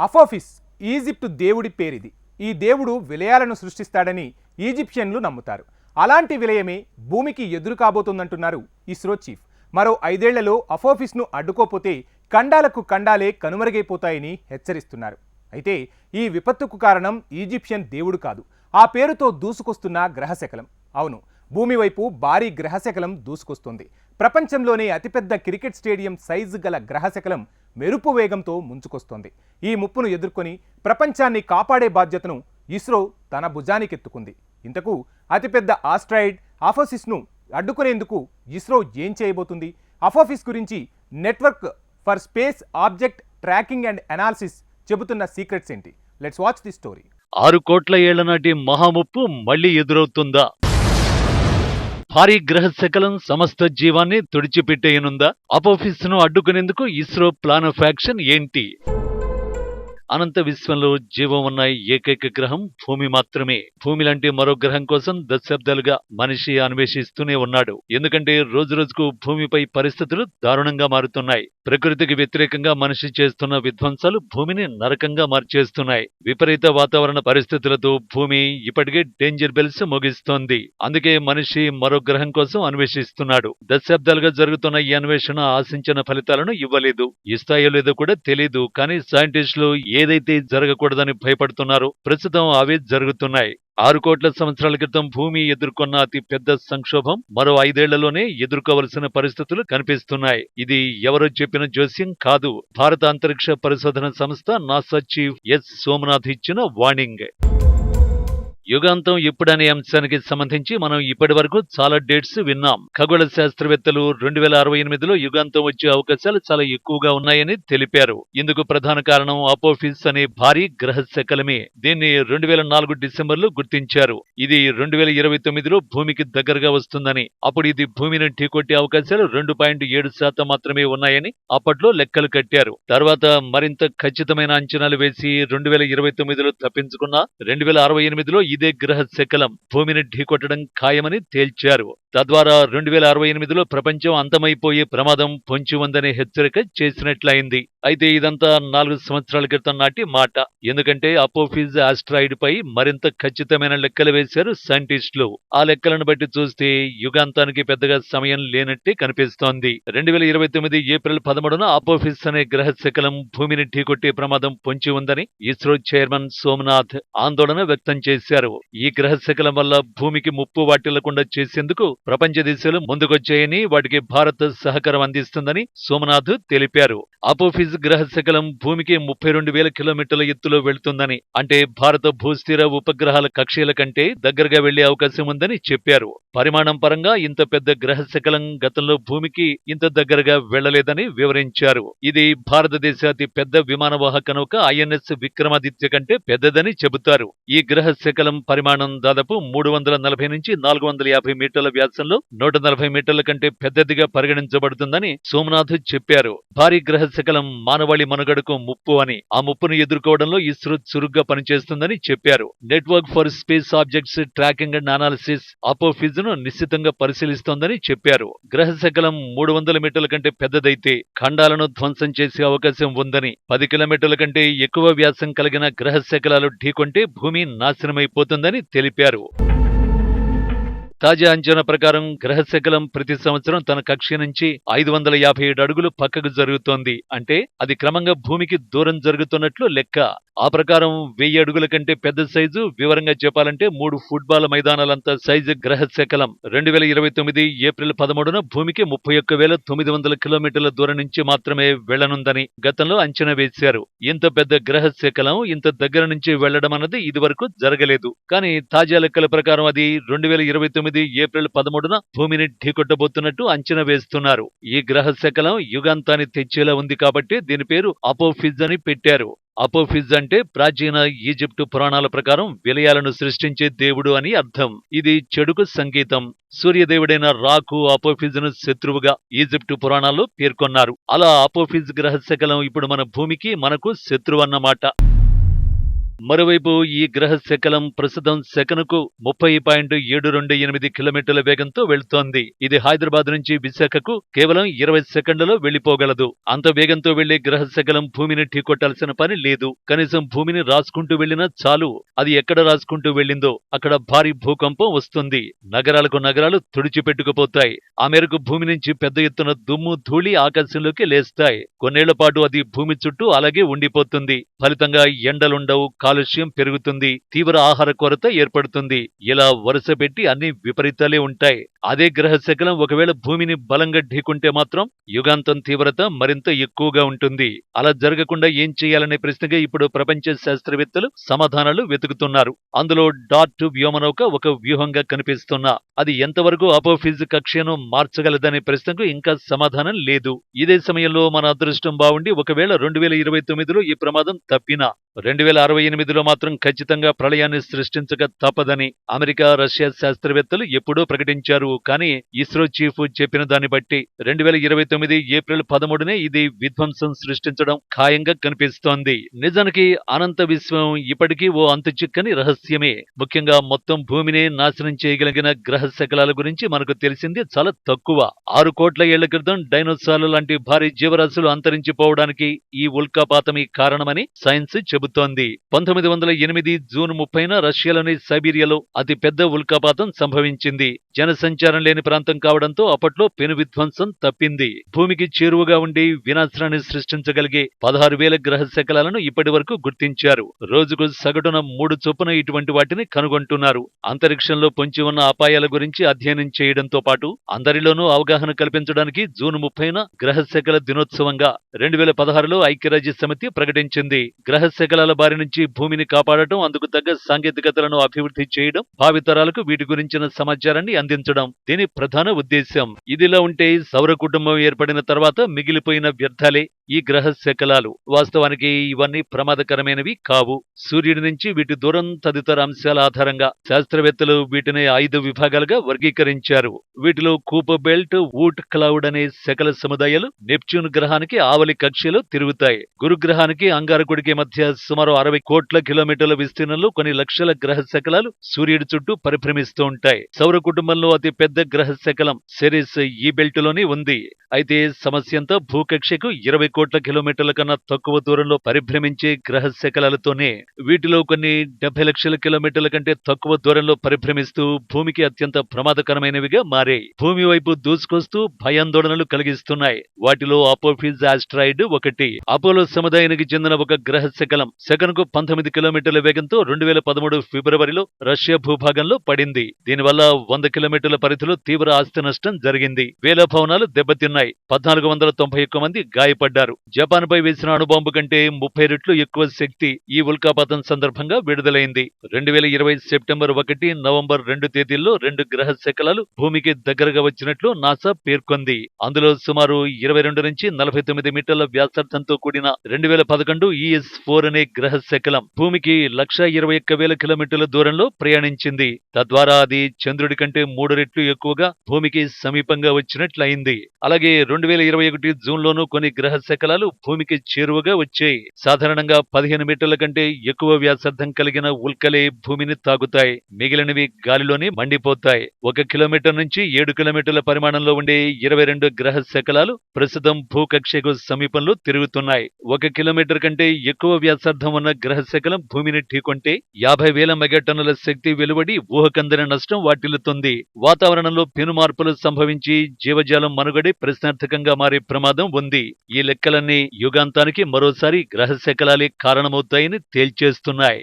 అఫోఫిస్ Egypt దేవుడి పేరిది. ఈ దేవుడు విలయాలను సృష్టిస్తాడని ఈజిప్షియన్లు నమ్ముతారు. అలాంటి విలయమే భూమికి ఎదురు కాబోతుందంటున్నారు ఇస్రో చీఫ్. మరో ఐదేళ్ళలో అఫోఫిస్ను అడ్డుకోపోతే ఖండాలకు ఖండాలే కనుమరుగైపోతాయని హెచ్చరిస్తున్నారు. అయితే ఈ విపత్తుకు కారణం ఈజిప్షియన్ దేవుడు కాదు. ఆ పేరుతో దూసుకొస్తున్న గ్రహశకలం. అవును భూమి వైపు భారీ గ్రహశకలం దూసుకొస్తుంది. ప్రపంచంలోనే అతిపెద్ద క్రికెట్ స్టేడియం సైజు గల గ్రహశకలం మెరుపు వేగంతో ముంచుకొస్తోంది. ఈ ముప్పును ఎదుర్కొని ప్రపంచాన్ని కాపాడే బాధ్యతను ఇస్రో తన భుజానికెత్తుకుంది. ఇంతకు అతిపెద్ద ఆస్ట్రాయిడ్ ఆఫోసిస్ను అడ్డుకునేందుకు ఇస్రో ఏం చేయబోతుంది? అఫోఫిస్ గురించి network for space object tracking and analysis చెబుతున్న సీక్రెట్స్ ఏంటి? Let's watch the story. ఆరు కోట్ల ఏళ్ళ నాటి మహాముప్పు మళ్ళీ ఎదురవుతుందా? భారీ గ్రహ శకలం సమస్త జీవాన్ని తుడిచిపెట్టేయనుందా? అపోఫిస్ను అడ్డుకునేందుకు ఇస్రో ప్లాన్ ఆఫ్ యాక్షన్ ఏంటి? అనంత విశ్వంలో జీవం ఉన్న ఏకైక గ్రహం భూమి మాత్రమే. భూమి లాంటి మరో గ్రహం కోసం దశాబ్దాలుగా మనిషి అన్వేషిస్తూనే ఉన్నాడు. ఎందుకంటే రోజు రోజుకు భూమిపై పరిస్థితులు దారుణంగా మారుతున్నాయి. ప్రకృతికి వ్యతిరేకంగా మనిషి చేస్తున్న విధ్వంసాలు భూమిని నరకంగా మార్చేస్తున్నాయి. విపరీత వాతావరణ పరిస్థితులతో భూమి ఇప్పటికే డేంజర్ బెల్స్ ముగిస్తోంది. అందుకే మనిషి మరో గ్రహం కోసం అన్వేషిస్తున్నాడు. దశాబ్దాలుగా జరుగుతున్న ఈ అన్వేషణ ఆశించిన ఫలితాలను ఇవ్వలేదు. ఇస్తాయో లేదో కూడా తెలియదు కానీ సైంటిస్టులు ఏదైతే జరగకూడదని భయపడుతున్నారో ప్రస్తుతం అవే జరుగుతున్నాయి. ఆరు కోట్ల సంవత్సరాల క్రితం భూమి ఎదుర్కొన్న అతి పెద్ద సంక్షోభం మరో ఐదేళ్ళలోనే ఎదుర్కోవలసిన పరిస్థితులు కనిపిస్తున్నాయి. ఇది ఎవరో చెప్పిన జోస్యం కాదు. భారత అంతరిక్ష పరిశోధన సంస్థ నాసా చీఫ్ ఎస్ సోమనాథ్ ఇచ్చిన వార్నింగ్. యుగాంతం ఇప్పుడనే అంశానికి సంబంధించి మనం ఇప్పటి వరకు చాలా డేట్స్ విన్నాం. ఖగోళ శాస్త్రవేత్తలు రెండు వేల అరవై ఎనిమిదిలో యుగాంతం వచ్చే అవకాశాలు చాలా ఎక్కువగా ఉన్నాయని తెలిపారు. ఇందుకు ప్రధాన కారణం అపోఫిస్ అనే భారీ గ్రహ శకలమే దీన్ని రెండు వేల నాలుగు డిసెంబర్లో గుర్తించారు. ఇది రెండు వేల ఇరవై తొమ్మిదిలో భూమికి దగ్గరగా వస్తుందని. అప్పుడు ఇది భూమిని ఢీకొట్టే అవకాశాలు రెండు పాయింట్ ఏడు శాతం మాత్రమే ఉన్నాయని అప్పట్లో లెక్కలు కట్టారు. తర్వాత మరింత ఖచ్చితమైన అంచనాలు వేసి రెండు వేల ఇరవై తొమ్మిదిలో తప్పించుకున్న రెండు వేల అరవై ఎనిమిదిలో ఇదే గ్రహ శకలం భూమిని ఢీకొట్టడం ఖాయమని తేల్చారు. తద్వారా రెండు వేల అరవై ఎనిమిదిలో ప్రపంచం అంతమైపోయే ప్రమాదం పొంచి ఉందనే హెచ్చరిక చేసినట్లయింది. అయితే ఇదంతా నాలుగు సంవత్సరాల క్రితం నాటి మాట. ఎందుకంటే అపోఫిజ్ ఆస్ట్రాయిడ్ పై మరింత ఖచ్చితమైన లెక్కలు వేశారు సైంటిస్టులు. ఆ లెక్కలను బట్టి చూస్తే యుగాంతానికి పెద్దగా సమయం లేనట్టే కనిపిస్తోంది. రెండు వేల ఇరవై తొమ్మిది ఏప్రిల్ పదమూడున అపోఫిస్ అనే గ్రహ శకలం భూమిని ఢీకొట్టే ప్రమాదం పొంచి ఉందని ఇస్రో చైర్మన్ సోమనాథ్ ఆందోళన వ్యక్తం చేశారు. ఈ గ్రహ శకలం వల్ల భూమికి ముప్పు వాటిల్లకుండా చేసేందుకు ప్రపంచ దేశాలు ముందుకొచ్చాయని వాటికి భారత్ సహకారం అందిస్తుందని సోమనాథ్ తెలిపారు. అపోఫిజ్ గ్రహ శకలం భూమికి ముప్పై రెండు వేల కిలోమీటర్ల ఎత్తులో వెళ్తుందని అంటే భారత భూస్థిర ఉపగ్రహాల కక్షల కంటే దగ్గరగా వెళ్ళే అవకాశం ఉందని చెప్పారు. పరిమాణం పరంగా ఇంత పెద్ద గ్రహ శకలం గతంలో భూమికి ఇంత దగ్గరగా వెళ్ళలేదని వివరించారు. ఇది భారతదేశ అతి పెద్ద విమానవాహక నౌక ఐఎన్ఎస్ విక్రమాదిత్య కంటే పెద్దదని చెబుతారు. ఈ గ్రహ శకలం పరిమాణం దాదాపు మూడు వందల నలభై నుంచి నాలుగు వందల యాభై మీటర్ల వ్యాసంలో నూట నలభై మీటర్ల కంటే పెద్దదిగా పరిగణించబడుతుందని సోమనాథ్ చెప్పారు. భారీ గ్రహ శకలం మానవాళి మనుగడకు ముప్పు అని. ఆ ముప్పును ఎదుర్కోవడంలో ఇస్రో చురుగ్గా పనిచేస్తుందని చెప్పారు. Network for space objects tracking and analysis అపోఫిజ్ను నిశ్చితంగా పరిశీలిస్తోందని చెప్పారు. గ్రహ శకలం మూడు వందల మీటర్ల కంటే పెద్దదైతే ఖండాలను ధ్వంసం చేసే అవకాశం ఉందని. పది కిలోమీటర్ల కంటే ఎక్కువ వ్యాసం కలిగిన గ్రహ శకలాలు ఢీకొంటే భూమి నాశనమైపోతుందని తెలిపారు. తాజా అంచనా ప్రకారం గ్రహశకలం ప్రతి సంవత్సరం తన కక్ష నుంచి ఐదు వందల యాభై ఏడు అడుగులు పక్కకు జరుగుతోంది. అంటే అది క్రమంగా భూమికి దూరం జరుగుతున్నట్లు లెక్క. ఆ ప్రకారం వెయ్యి అడుగుల కంటే పెద్ద సైజు. వివరంగా చెప్పాలంటే మూడు ఫుట్బాల్ మైదానాలంత సైజు గ్రహ శకలం. రెండు వేల ఇరవై తొమ్మిది ఏప్రిల్ పదమూడున భూమికి ముప్పై ఒక్క వేల తొమ్మిది వందల కిలోమీటర్ల దూరం నుంచి మాత్రమే వెళ్ళనుందని గతంలో అంచనా వేశారు. ఇంత పెద్ద గ్రహ శకలం ఇంత దగ్గర నుంచి వెళ్ళడం అన్నది ఇదివరకు జరగలేదు. కానీ తాజా లెక్కల ప్రకారం అది రెండు వేల ఇరవై తొమ్మిది ఏప్రిల్ పదమూడున భూమిని ఢీకొట్టబోతున్నట్టు అంచనా వేస్తున్నారు. ఈ గ్రహ శకలం యుగాంతాన్ని తెచ్చేలా ఉంది కాబట్టి దీని పేరు అపోఫిజ్ అని పెట్టారు. అపోఫిజ్ అంటే ప్రాచీన ఈజిప్టు పురాణాల ప్రకారం విలయాలను సృష్టించే దేవుడు అని అర్థం. ఇది చెడుకు సంగీతం సూర్యదేవుడైన రాకు అపోఫిజ్ను శత్రువుగా ఈజిప్టు పురాణాల్లో పేర్కొన్నారు. అలా అపోఫిజ్ గ్రహశకలం ఇప్పుడు మన భూమికి మనకు శత్రువు అన్నమాట. మరోవైపు ఈ గ్రహ శకలం ప్రస్తుతం సెకనుకు ముప్పై పాయింట్ ఏడు రెండు ఎనిమిది కిలోమీటర్ల వేగంతో వెళుతోంది. ఇది హైదరాబాద్ నుంచి విశాఖకు కేవలం ఇరవై సెకండ్లలో వెళ్ళిపోగలదు అంత వేగంతో వెళ్ళే గ్రహ శకలం భూమిని ఢీకొట్టాల్సిన పని లేదు. కనీసం భూమిని రాసుకుంటూ వెళ్ళినా చాలు. అది ఎక్కడ రాసుకుంటూ వెళ్ళిందో అక్కడ భారీ భూకంపం వస్తుంది. నగరాలకు నగరాలు తుడిచిపెట్టుకుపోతాయి. ఆ మేరకు భూమి నుంచి పెద్ద ఎత్తున దుమ్ము ధూళి ఆకాశంలోకి లేస్తాయి. కొన్నేళ్ళ పాటు అది భూమి చుట్టూ అలాగే ఉండిపోతుంది. ఫలితంగా ఎండలుండవు కాలుష్యం పెరుగుతుంది తీవ్ర ఆహార కొరత ఏర్పడుతుంది. ఇలా వరుస పెట్టి అన్ని విపరీతాలే ఉంటాయి. అదే గ్రహ శకలం ఒకవేళ భూమిని బలంగా ఢీకుంటే మాత్రం యుగాంతం తీవ్రత మరింత ఎక్కువగా ఉంటుంది. అలా జరగకుండా ఏం చేయాలనే ప్రశ్నగా ఇప్పుడు ప్రపంచ శాస్త్రవేత్తలు సమాధానాలు వెతుకుతున్నారు. అందులో డాట్ వ్యోమనౌక ఒక వ్యూహంగా కనిపిస్తున్నా. అది ఎంతవరకు అపోఫిజ్ కక్ష్యను మార్చగలదనే ప్రశ్నకు ఇంకా సమాధానం లేదు. ఇదే సమయంలో మన అదృష్టం బాగుండి ఒకవేళ రెండు వేల ఇరవై తొమ్మిదిలో ఈ ప్రమాదం తప్పినా రెండు వేల అరవై ఎనిమిదిలో మాత్రం ఖచ్చితంగా ప్రళయాన్ని సృష్టించక తప్పదని అమెరికా రష్యా శాస్త్రవేత్తలు ఎప్పుడూ ప్రకటించారు. కానీ ఇస్రో చీఫ్ చెప్పిన దాన్ని బట్టి రెండు వేల ఇరవై తొమ్మిది ఏప్రిల్ పదమూడునే ఇది విధ్వంసం సృష్టించడం ఖాయంగా కనిపిస్తోంది. నిజానికి అనంత విశ్వం ఇప్పటికీ ఓ అంతు చిక్కని రహస్యమే. ముఖ్యంగా మొత్తం భూమిని నాశనం చేయగలిగిన గ్రహ శకలాల గురించి మనకు తెలిసింది చాలా తక్కువ. ఆరు కోట్ల ఏళ్ళ క్రితం డైనోసార్లు లాంటి భారీ జీవరాశులు అంతరించిపోవడానికి ఈ ఉల్కాపాతమే కారణమని సైన్స్ చెబుతోంది. పంతొమ్మిది వందల ఎనిమిది జూన్ ముప్పైన రష్యాలోని సైబీరియాలో అతిపెద్ద ఉల్కాపాతం సంభవించింది. జనసంచారం లేని ప్రాంతం కావడంతో అప్పట్లో పెను విధ్వంసం తప్పింది. భూమికి చేరువగా ఉండి వినాశనాన్ని సృష్టించగలిగే పదహారు వేల గ్రహ శకలాలను ఇప్పటి వరకు గుర్తించారు. రోజుకు సగటున మూడు చొప్పున ఇటువంటి వాటిని కనుగొంటున్నారు. అంతరిక్షంలో పొంచి ఉన్న అపాయాల గురించి అధ్యయనం చేయడంతో పాటు అందరిలోనూ అవగాహన కల్పించడానికి జూన్ ముప్పైన గ్రహ శకల దినోత్సవంగా రెండు వేల పదహారులో ఐక్యరాజ్య సమితి ప్రకటించింది. గ్రహ శకలాల బారి నుంచి భూమిని కాపాడటం అందుకు తగ్గ సాంకేతికతలను అభివృద్ధి చేయడం భావితరాలకు వీటి గురించిన సమాచారాన్ని అందించడం దీని ప్రధాన ఉద్దేశ్యం. ఇదిలా ఉంటే సౌర కుటుంబం ఏర్పడిన తర్వాత మిగిలిపోయిన వ్యర్థాలే ఈ గ్రహ శకలాలు వాస్తవానికి ఇవన్నీ ప్రమాదకరమైనవి కావు. సూర్యుడి నుంచి వీటి దూరం తదితర అంశాల ఆధారంగా శాస్త్రవేత్తలు వీటిని ఐదు విభాగాలుగా వర్గీకరించారు. వీటిలో కూప బెల్ట్ వూట్ క్లౌడ్ అనే శకల సముదాయాలు నెప్ట్యూన్ గ్రహానికి ఆవలి కక్షలో తిరుగుతాయి. గురుగ్రహానికి అంగారకుడికి మధ్య సుమారు అరవై కోట్ల కిలోమీటర్ల విస్తీర్ణంలో కొన్ని లక్షల గ్రహ శకలాలు సూర్యుడి చుట్టూ పరిభ్రమిస్తూ ఉంటాయి. సౌర కుటుంబంలో అతి పెద్ద గ్రహ శకలం సెరిస్ ఈ బెల్ట్లోనే ఉంది. అయితే సమస్య అంతా భూకక్షకు ఇరవై కోట్ల కిలోమీటర్ల కన్నా తక్కువ దూరంలో పరిభ్రమించే గ్రహ శకలాలతోనే వీటిలో కొన్ని డెబ్బై లక్షల కిలోమీటర్ల కంటే తక్కువ దూరంలో పరిభ్రమిస్తూ భూమికి అత్యంత ప్రమాదకరమైనవిగా మారాయి. భూమి వైపు దూసుకొస్తూ భయాందోళనలు కలిగిస్తున్నాయి. వాటిలో అపోఫిజ్ ఆస్ట్రాయిడ్ ఒకటి అపోలో సముదాయానికి చెందిన ఒక గ్రహ శకలం సెకనుకు పంతొమ్మిది తొమ్మిది కిలోమీటర్ల వేగంతో రెండు వేల పదమూడు ఫిబ్రవరిలో రష్యా భూభాగంలో పడింది. దీనివల్ల వంద కిలోమీటర్ల పరిధిలో తీవ్ర ఆస్తి నష్టం జరిగింది. వేల భవనాలు దెబ్బతిన్నాయి. పద్నాలుగు వందల తొంభై ఒక్క మంది గాయపడ్డారు. జపాన్ పై వేసిన అణుబాంబు కంటే ముప్పై రెట్లు ఎక్కువ శక్తి ఈ ఉల్కాపాతం సందర్భంగా విడుదలైంది. రెండు వేల ఇరవై సెప్టెంబర్ ఒకటి నవంబర్ రెండు తేదీల్లో రెండు గ్రహ శకలాలు భూమికి దగ్గరగా వచ్చినట్లు నాసా పేర్కొంది. అందులో సుమారు ఇరవై రెండు నుంచి నలభై తొమ్మిది మీటర్ల వ్యాసార్థంతో కూడిన రెండు వేల పదకొండు ఈఎస్ ఫోర్ అనే గ్రహ శకలం భూమికి లక్ష ఇరవై ఒక్క వేల కిలోమీటర్ల దూరంలో ప్రయాణించింది. తద్వారా అది చంద్రుడి కంటే మూడు రెట్లు ఎక్కువగా భూమికి సమీపంగా వచ్చినట్లయింది. అలాగే రెండు వేల ఇరవై ఒకటి జూన్ లోనూ కొన్ని గ్రహ శకలాలు భూమికి చేరువగా వచ్చాయి. సాధారణంగా పదిహేను మీటర్ల కంటే ఎక్కువ వ్యాసార్థం కలిగిన ఉల్కలే భూమిని తాగుతాయి మిగిలినవి గాలిలోనే మండిపోతాయి. ఒక కిలోమీటర్ నుంచి ఏడు కిలోమీటర్ల పరిమాణంలో ఉండే ఇరవై రెండు గ్రహ శకలాలు ప్రస్తుతం భూకక్షకు సమీపంలో తిరుగుతున్నాయి. ఒక కిలోమీటర్ కంటే ఎక్కువ వ్యాసార్థం ఉన్న గ్రహ శకలం భూమిని ఢీకొంటే యాభై వేల మెగాటన్నుల శక్తి వెలువడి ఊహకందని నష్టం వాటిల్లుతుంది. వాతావరణంలో పెను మార్పులు సంభవించి జీవజాలం మనుగడే ప్రశ్నార్థకంగా మారే ప్రమాదం ఉంది. ఈ లెక్కలన్నీ యుగాంతానికి మరోసారి గ్రహ శకలాలే కారణమవుతాయని తేల్చేస్తున్నాయి.